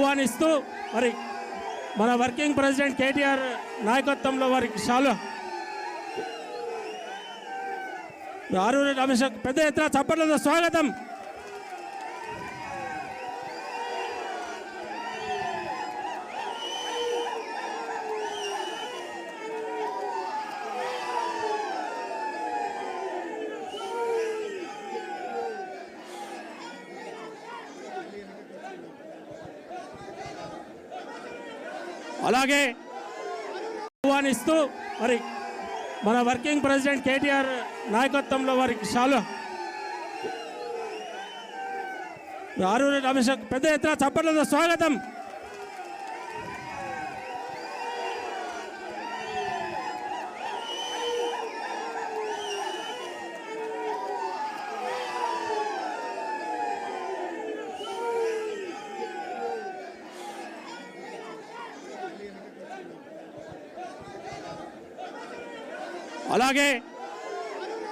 ఆహ్వానిస్తూ మరి మన వర్కింగ్ ప్రెసిడెంట్ కేటీఆర్ నాయకత్వంలో వారికి చాలా ఆరూరి రమేష్ పెద్ద ఎత్తున చప్పట్లతో స్వాగతం. అలాగే ఆహ్వానిస్తూ మరి మన వర్కింగ్ ప్రెసిడెంట్ కేటీఆర్ నాయకత్వంలో వారికి చాలా ఆరూరి రమేష్ పెద్ద ఎత్తున చప్పట్లతో స్వాగతం. అలాగే